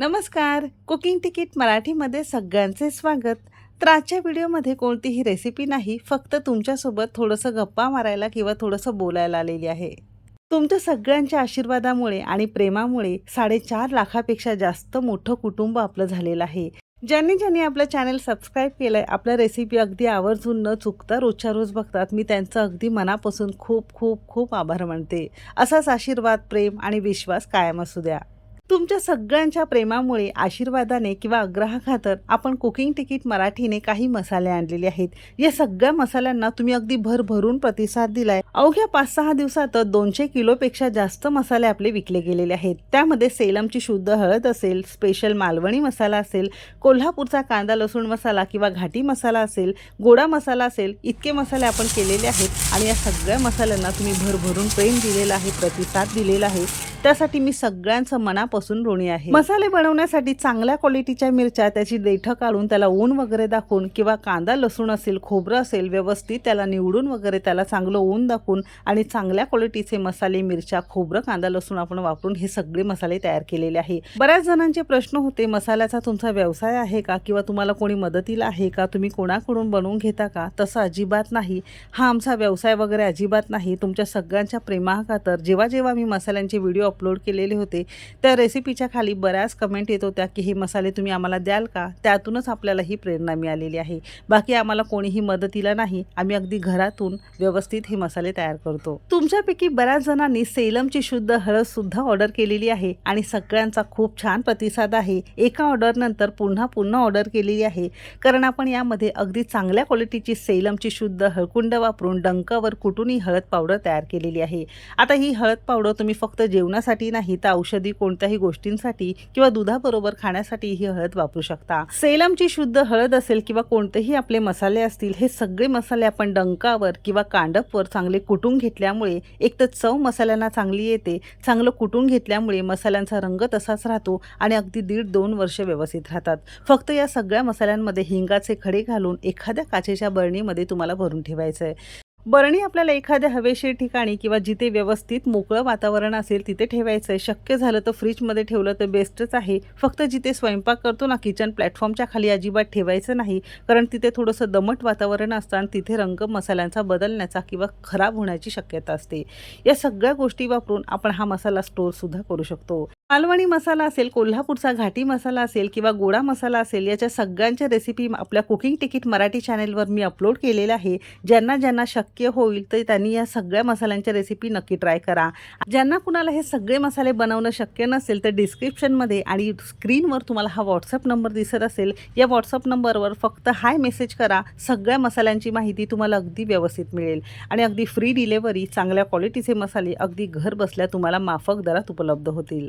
नमस्कार. Cooking ticket मराठीमध्ये सगळ्यांचे स्वागत. तर आजच्या व्हिडिओमध्ये कोणतीही रेसिपी नाही फक्त तुमच्यासोबत थोडंसं गप्पा मारायला किंवा थोडंसं बोलायला आलेली आहे. तुमच्या सगळ्यांच्या आशीर्वादामुळे आणि प्रेमामुळे साडेचार लाखापेक्षा जास्त मोठं कुटुंब आपलं झालेलं आहे. ज्यांनी ज्यांनी आपलं चॅनल सबस्क्राईब केलं आहे आपल्या रेसिपी अगदी आवर्जून न चुकता रोजच्या रोज बघतात मी त्यांचं अगदी मनापासून खूप खूप खूप आभार मानते. असाच आशीर्वाद प्रेम आणि विश्वास कायम असू द्या. तुमच्या सगळ्यांच्या प्रेमामुळे आशीर्वादाने किंवा आग्रहाखातर आपण कुकिंग तिकीट मराठीने काही मसाले आणलेले आहेत. या सगळ्या मसाल्यांना तुम्ही अगदी भरभरून प्रतिसाद दिलाय. अवघ्या पाच सहा दिवसात दोनशे किलोपेक्षा जास्त मसाले आपले विकले गेलेले आहेत. त्यामध्ये सेलमची शुद्ध हळद असेल स्पेशल मालवणी मसाला असेल कोल्हापूरचा कांदा लसूण मसाला किंवा घाटी मसाला असेल गोडा मसाला असेल इतके मसाले आपण केलेले आहेत. आणि या सगळ्या मसाल्यांना तुम्ही भरभरून प्रेम दिलेला आहे प्रतिसाद दिलेला आहे. त्यासाठी मी सगळ्यांचं मनापासून ऋणी आहे. मसाले बनवण्यासाठी चांगल्या क्वालिटीच्या मिरच्या त्याची देठं काढून त्याला ऊन वगैरे दाखवून किंवा कांदा लसूण असेल खोबरं असेल व्यवस्थित त्याला निवडून वगैरे त्याला चांगलं ऊन दाखवून आणि चांगल्या क्वालिटीचे मसाले मिरच्या खोबरं कांदा लसूण आपण वापरून हे सगळे मसाले तयार केलेले आहे. बऱ्याच जणांचे प्रश्न होते मसाल्याचा तुमचा व्यवसाय आहे का किंवा तुम्हाला कोणी मदतीला आहे का? तुम्ही कोणाकडून बनवून घेता का? तसं अजिबात नाही. हा आमचा व्यवसाय वगैरे अजिबात नाही. तुमच्या सगळ्यांच्या प्रेमाखातर जेव्हा जेव्हा मी मसाल्यांचे व्हिडिओ अपलोड केलेले होते. त्या रेसिपीच्या खाली बऱ्याच कमेंट येत होत्या की हे मसाले तुम्ही आम्हाला द्याल का? त्यातूनच आपल्याला ही प्रेरणा मिळालेली आहे. बाकी आम्हाला कोणीही मदतीला नाही. आम्ही अगदी घरातून व्यवस्थित हे मसाले तयार करतो. तुमच्यापैकी बऱ्याच जणांनी सेलमची शुद्ध हळद सुद्धा ऑर्डर केलेली आहे आणि सगळ्यांचा खूप छान प्रतिसाद आहे. एका ऑर्डरनंतर पुन्हा पुन्हा ऑर्डर केलेली आहे. कारण आपण यामध्ये अगदी चांगल्या क्वालिटीची सेलमची शुद्ध हळकुंड वापरून डंकावर कुटूनही हळद पावडर तयार केलेली आहे. आता ही हळद पावडर तुम्ही फक्त जेवणासाठी नाही तर औषधी कोणत्याही गोष्टींसाठी किंवा दुधाबरोबर खाण्यासाठी ही हळद वापरू शकता. सेलमची शुद्ध हळद असेल किंवा कोणतेही आपले मसाले असतील हे सगळे मसाले आपण डंकावर किंवा कांडपवर चांगले कुटून घेतल्यामुळे एक तर चव मसाल्यांना चांगली येते चांगलं कुटून घेतल्यामुळे मसाल्यांचा रंग तसाच राहतो आणि अगदी दीड दोन वर्ष व्यवस्थित राहतात. फक्त या सगळ्या मसाल्यांमध्ये हिंगाचे खडे घालून एखाद्या काचेच्या बरणीमध्ये तुम्हाला भरून ठेवायचं आहे बरणी आपल्याला एखाद्या हवेशीर ठिकाणी किंवा जिथे व्यवस्थित मोकळं वातावरण असेल तिथे ठेवायचं आहे शक्य झालं तर फ्रीजमध्ये ठेवलं तर बेस्टच आहे. फक्त जिथे स्वयंपाक करतो ना किचन प्लॅटफॉर्मच्या खाली अजिबात ठेवायचं नाही. कारण तिथे थोडंसं दमट वातावरण असतं आणि तिथे रंग मसाल्यांचा बदलण्याचा किंवा खराब होण्याची शक्यता असते. या सगळ्या गोष्टी वापरून आपण हा मसाला स्टोअरसुद्धा करू शकतो. मालवणी मसाला असेल कोल्हापूरचा घाटी मसाला असेल किंवा गोडा मसाला असेल याच्या सगळ्यांच्या रेसिपी आपल्या कुकिंग तिकीट मराठी चॅनेलवर मी अपलोड केलेल्या आहे. ज्यांना ज्यांना शक्य होईल तर त्यांनी या सगळ्या मसाल्यांच्या रेसिपी नक्की ट्राय करा. ज्यांना कुणाला हे सगळे मसाले बनवणं शक्य नसेल तर डिस्क्रिप्शनमध्ये आणि स्क्रीनवर तुम्हाला हा व्हॉट्सअप नंबर दिसत असेल या व्हॉट्सअप नंबरवर फक्त हाय मेसेज करा. सगळ्या मसाल्यांची माहिती तुम्हाला अगदी व्यवस्थित मिळेल. आणि अगदी फ्री डिलेवरी चांगल्या क्वालिटीचे मसाले अगदी घर बसल्या तुम्हाला माफक दरात उपलब्ध होतील.